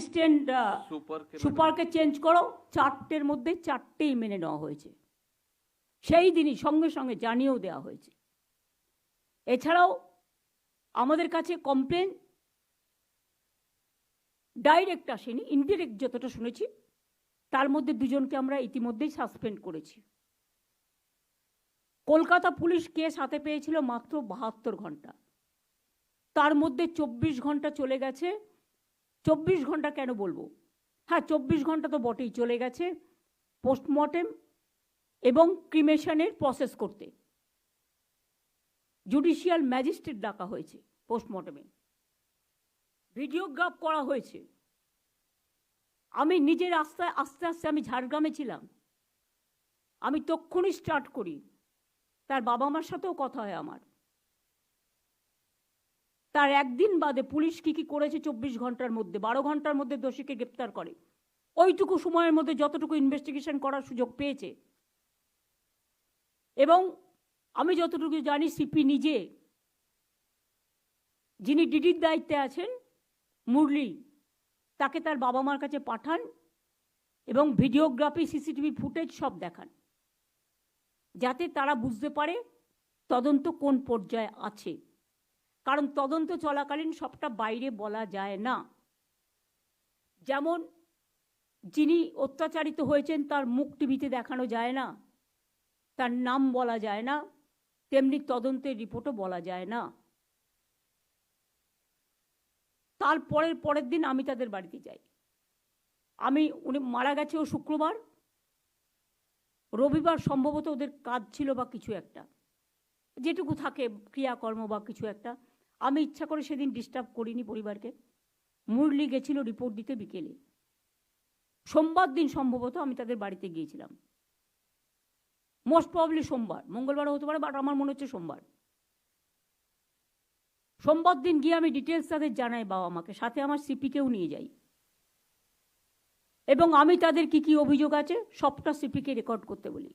Assistant সুপারকে change করো চারটের মধ্যে চারটেই মেনে নেওয়া হয়েছে। সেই দিনই সঙ্গে সঙ্গে জানিয়েও দেওয়া হয়েছে। এছাড়াও আমাদের কাছে কমপ্লেন ডাইরেক্ট আসেনি ইনডিরেক্ট যতটা শুনেছি তার মধ্যে দুজনকে আমরা ইতিমধ্যেই সাসপেন্ড করেছি। কলকাতা পুলিশ কেস হাতে পেয়েছিল মাত্র বাহাত্তর ঘণ্টা। তার মধ্যে চব্বিশ ঘণ্টা চলে গেছে চব্বিশ ঘণ্টা কেন বলব? হ্যাঁ চব্বিশ ঘণ্টা তো বটেই, চলে গেছে পোস্টমর্টেম এবং ক্রিমেশনের প্রসেস করতে। জুডিশিয়াল ম্যাজিস্ট্রেট ডাকা হয়েছে পোস্টমর্টেমে ভিডিওগ্রাফ করা হয়েছে। আমি নিজের আস্তে আস্তে আস্তে আমি ঝাড়গ্রামে ছিলাম। আমি তক্ষুনি স্টার্ট করি। তার বাবা মার সাথেও কথা হয় আমার। তার একদিন বাদে পুলিশ কি কি করেছে চব্বিশ ঘণ্টার মধ্যে, বারো ঘণ্টার মধ্যে দোষীকে গ্রেপ্তার করে। ওইটুকু সময়ের মধ্যে যতটুকু ইনভেস্টিগেশন করার সুযোগ পেয়েছে। এবং আমি যতটুকু জানি সিপি নিজে যিনি ডিডির দায়িত্বে আছেন, মুরলি, তাকে তার বাবা মার কাছে পাঠান এবং ভিডিওগ্রাফি সিসিটিভি ফুটেজ সব দেখান। যাতে তারা বুঝতে পারে তদন্ত কোন পর্যায়ে আছে। কারণ তদন্ত চলাকালীন সবটা বাইরে বলা যায় না। যেমন, যিনি অত্যাচারিত হয়েছেন, তার মুখ টিভিতে দেখানো যায় না, তার নাম বলা যায় না, তেমনি তদন্তের রিপোর্টও বলা যায় না। তার পরের পরের দিন আমি তাদের বাড়িতে যাই। আমি, উনি মারা গেছে ও শুক্রবার, রবিবার সম্ভবত ওদের কাজ ছিল বা কিছু একটা, যেটুকু থাকে ক্রিয়াকর্ম বা কিছু একটা আমি ইচ্ছা করে সেদিন ডিস্টার্ব করিনি পরিবারকে। মুরলি গেছিল রিপোর্ট দিতে বিকেলে। সোমবার দিন সম্ভবত আমি তাদের বাড়িতে গিয়েছিলাম। মোস্ট প্রবলি সোমবার। মঙ্গলবারও হতে পারে বাট আমার মনে হচ্ছে সোমবার। সোমবার দিন গিয়ে আমি ডিটেলস তাদের জানাই বাবা মাকে। সাথে আমার সিপিকেও নিয়ে যাই। এবং আমি তাদের কি কি অভিযোগ আছে, সবটা সিপিকে রেকর্ড করতে বলি।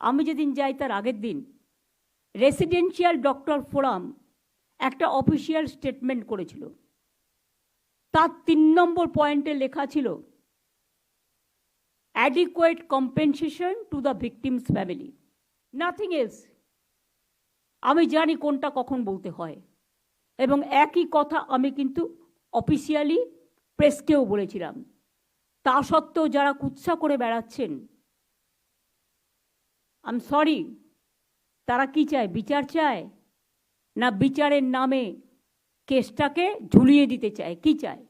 আমি যেদিন যাই তার আগের দিন রেসিডেন্সিয়াল ডক্টর ফোরাম একটা অফিসিয়াল স্টেটমেন্ট করেছিল। তার তিন নম্বর পয়েন্টে লেখা ছিল adequate compensation to the victims family nothing else আমি জানি কোনটা কখন বলতে হয়। এবং একই কথা আমি কিন্তু অফিসিয়ালি প্রেসকেও বলেছিলাম। তা সত্ত্বেও যারা কুৎসা করে বেড়াচ্ছেন আম সরি তারা কি চায়? বিচার চায়? না বিচারের নামে কেসটাকে ঝুলিয়ে দিতে চায়? কি চায়?